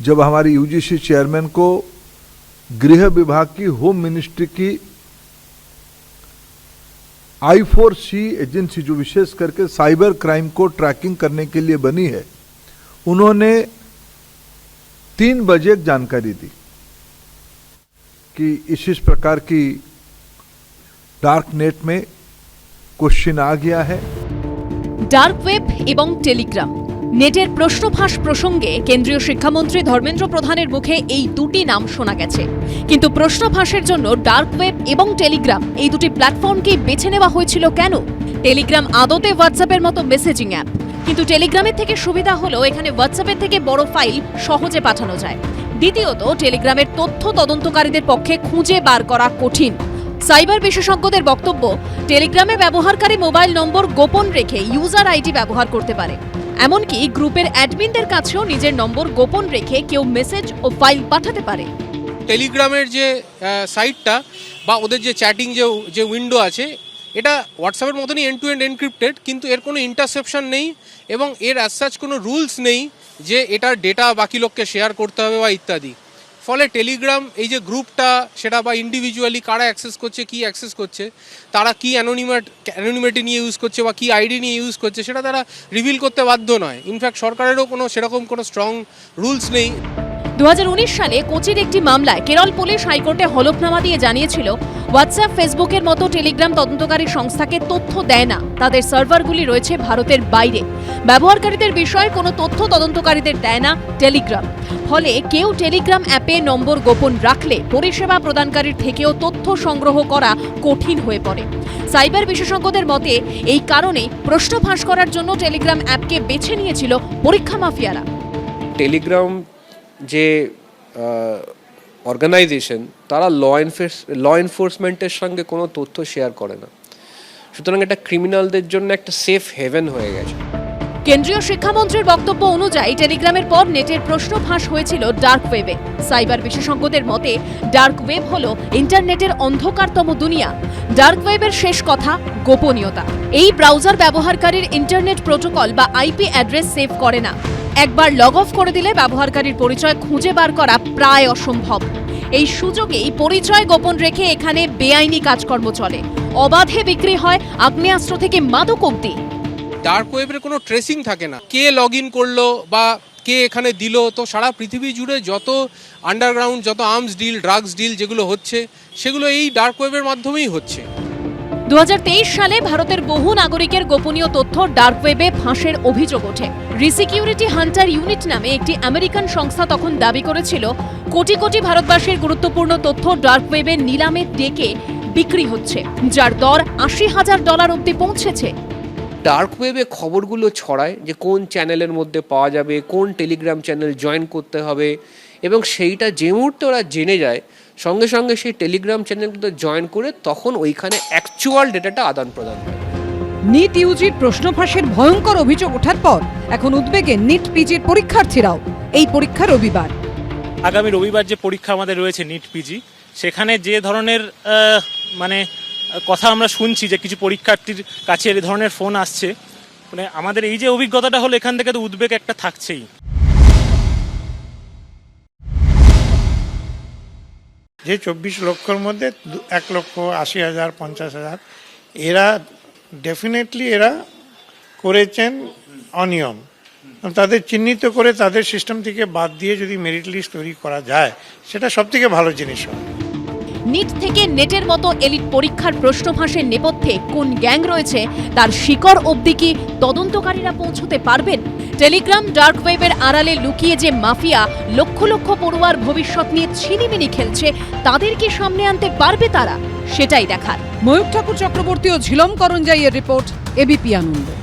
जब हमारे UGC chairman को गृह विभाग की होम मिनिस्ट्री की आई फोर सी एजेंसी जो विशेष करके साइबर क्राइम को ट्रैकिंग करने के लिए बनी है, उन्होंने तीन बजे जानकारी दी कि इस इस प्रकार की डार्क नेट में क्वेश्चन आ गया है। डार्क वेब एवं टेलीग्राम নেটের প্রশ্নফাঁস প্রসঙ্গে কেন্দ্রীয় শিক্ষামন্ত্রী ধর্মেন্দ্র প্রধানের মুখে এই দুটি নাম শোনা গেছে। কিন্তু প্রশ্নফাঁসের জন্য ডার্ক ওয়েব এবং টেলিগ্রাম এই দুটি প্ল্যাটফর্মকেই বেছে নেওয়া হয়েছিল কেন? টেলিগ্রাম আদতে হোয়াটসঅ্যাপের মতো মেসেজিং অ্যাপ। কিন্তু টেলিগ্রামের থেকে সুবিধা হলো এখানে হোয়াটসঅ্যাপের থেকে বড় ফাইল সহজে পাঠানো যায়। দ্বিতীয়ত, টেলিগ্রামের তথ্য তদন্তকারীদের পক্ষে খুঁজে বার করা কঠিন। সাইবার বিশেষজ্ঞদের বক্তব্য, টেলিগ্রামে ব্যবহারকারী মোবাইল নম্বর গোপন রেখে ইউজার আইডি ব্যবহার করতে পারে। এমনকি গ্রুপের অ্যাডমিনদের কাছেও নিজের নম্বর গোপন রেখে কেউ মেসেজ ও ফাইল পাঠাতে পারে। টেলিগ্রামের যে সাইটটা বা ওদের যে চ্যাটিং যে যে উইন্ডো আছে, এটা হোয়াটসঅ্যাপের মতনই এন্ড টু এন্ড এনক্রিপ্টেড কিন্তু এর কোনো ইন্টারসেপশন নেই এবং এর অ্যাজ কোনো রুলস নেই যে এটার ডেটা বাকি লোককে শেয়ার করতে হবে বা ইত্যাদি। ফলে টেলিগ্রাম, এই যে গ্রুপটা, সেটা বা ইন্ডিভিজুয়ালি কারা অ্যাক্সেস করছে, কি অ্যাক্সেস করছে, তারা কি অ্যানোনিমেট অ্যানোনিমেটি নিয়ে ইউজ করছে বা কি আইডি নিয়ে ইউজ করছে, সেটা তারা রিভিল করতে বাধ্য নয়। ইনফ্যাক্ট সরকারেরও কোনো সেরকম কোনো স্ট্রং রুলস নেই। দু হাজার উনিশ সালে কোচির একটি মামলায় কেরল পুলিশ হাইকোর্টে হলফনামা দিয়ে জানিয়েছিল হোয়াটসঅ্যাপ ফেসবুকের মতো টেলিগ্রাম তদন্তকারী সংস্থাকে তথ্য দেয় না। তাদের সার্ভারগুলি রয়েছে ভারতের বাইরে। ব্যবহারকারীদের বিষয়ে কোনো তথ্য তদন্তকারীদের দেয় না টেলিগ্রাম। ফলে কেউ টেলিগ্রাম অ্যাপে নম্বর গোপন রাখলে পরিষেবা প্রদানকারীর থেকেও তথ্য সংগ্রহ করা কঠিন হয়ে পড়ে। সাইবার বিশেষজ্ঞদের মতে, এই কারণেই প্রশ্ন ফাঁস করার জন্য টেলিগ্রাম অ্যাপকে বেছে নিয়েছিল পরীক্ষা মাফিয়ারা। টেলিগ্রাম যে অর্গানাইজেশন, তারা ল এনফোর্স ল এনফোর্সমেন্টের সঙ্গে কোনো তথ্য শেয়ার করে না। সুতরাং এটা ক্রিমিনালদের জন্য একটা সেফ হেভেন হয়ে গেছে। কেন্দ্রীয় শিক্ষামন্ত্রীর বক্তব্য অনুযায়ী টেলিগ্রামের পর নেটের প্রশ্ন ফাঁস হয়েছিল ডার্ক ওয়েবে। সাইবার বিশেষজ্ঞদের মতে, ডার্ক ওয়েব হল ইন্টারনেটের অন্ধকারতম দুনিয়া। ডার্ক ওয়েবের শেষ কথা, গোপনীয়তা। এই ব্রাউজার ব্যবহারকারীর ইন্টারনেট প্রোটোকল বা আইপি অ্যাড্রেস সেভ করে না। একবার লগ অফ করে দিলে ব্যবহারকারীর পরিচয় খুঁজে বার করা প্রায় অসম্ভব। এই সুযোগেই পরিচয় গোপন রেখে এখানে বেআইনি কাজকর্ম চলে। অবাধে বিক্রি হয় আগ্নেয়াস্ত্র থেকে মাদক অব্দি ডার্ক ওয়েবের কোনো ট্রেসিং থাকে না। কে লগ ইন করল বা কে এখানে দিল, তো সারা পৃথিবী জুড়ে যত আন্ডারগ্রাউন্ড যত আর্মস ডিল ড্রাগস ডিল যেগুলো হচ্ছে, সেগুলো এই ডার্ক ওয়েবের মাধ্যমেই হচ্ছে। দু হাজার তেইশ সালে ভারতের বহু নাগরিকের গোপনীয় তথ্য ডার্ক ওয়েবে ফাঁসের অভিযোগ ওঠে। রিসিকিউরিটি হান্টার ইউনিট নামে একটি আমেরিকান সংস্থা তখন দাবি করেছিল, কোটি কোটি ভারতবাসীর গুরুত্বপূর্ণ তথ্য ডার্ক ওয়েবে নিলামে ডেকে বিক্রি হচ্ছে, যার দর আশি হাজার ডলার অব্দি পৌঁছেছে। ডার্ক ওয়েবে খবরগুলো ছড়ায় যে কোন চ্যানেলের মধ্যে পাওয়া যাবে কোন টেলিগ্রাম চ্যানেল জয়েন করতে হবে এবং সেইটা যে মুহূর্তে ওরা জেনে যায় সঙ্গে সঙ্গে সেই টেলিগ্রাম চ্যানেলগুলো জয়েন করে তখন ওইখানে অ্যাকচুয়াল ডেটাটা আদান প্রদান হয়। নিট ইউজির প্রশ্ন ফাঁসের ভয়ঙ্কর অভিযোগ ওঠার পর এখন উদ্বেগে নিট পিজির পরীক্ষার্থীরাও এই পরীক্ষা রবিবার। আগামী রবিবার যে পরীক্ষা আমাদের রয়েছে নিট পিজি সেখানে যে ধরনের মানে কথা আমরা শুনছি যে কিছু পরীক্ষার্থীর কাছে এই ধরনের ফোন আসছে। মানে আমাদের এই যে অভিজ্ঞতাটা হলো, এখান থেকে তো উদ্বেগ একটা থাকছেই। যে চব্বিশ লক্ষর মধ্যে এক লক্ষ আশি হাজার, পঞ্চাশ হাজার, এরা ডেফিনেটলি এরা করেছেন অনিয়ম। তাদের চিহ্নিত করে তাদের সিস্টেম থেকে বাদ দিয়ে যদি মেরিট লিস্ট তৈরি করা যায়, সেটা সব থেকে ভালো জিনিস হয়। নিট থেকে নেটের মতো এলিট পরীক্ষার প্রশ্ন ফাঁসের নেপথ্যে কোন গ্যাং রয়েছে, তার শিকড় অবধি কি তদন্তকারীরা পৌঁছতে পারবেন? টেলিগ্রাম ডার্ক ওয়েবের আড়ালে লুকিয়ে যে মাফিয়া লক্ষ লক্ষ পড়ুয়ার ভবিষ্যৎ নিয়ে ছিনিমিনি খেলছে, তাদের কি সামনে আনতে পারবে তারা? সেটাই দেখার। ময়ূর ঠাকুর চক্রবর্তী ও ঝিলম করঞ্জাইয়ের রিপোর্ট এবিপি আনন্দ।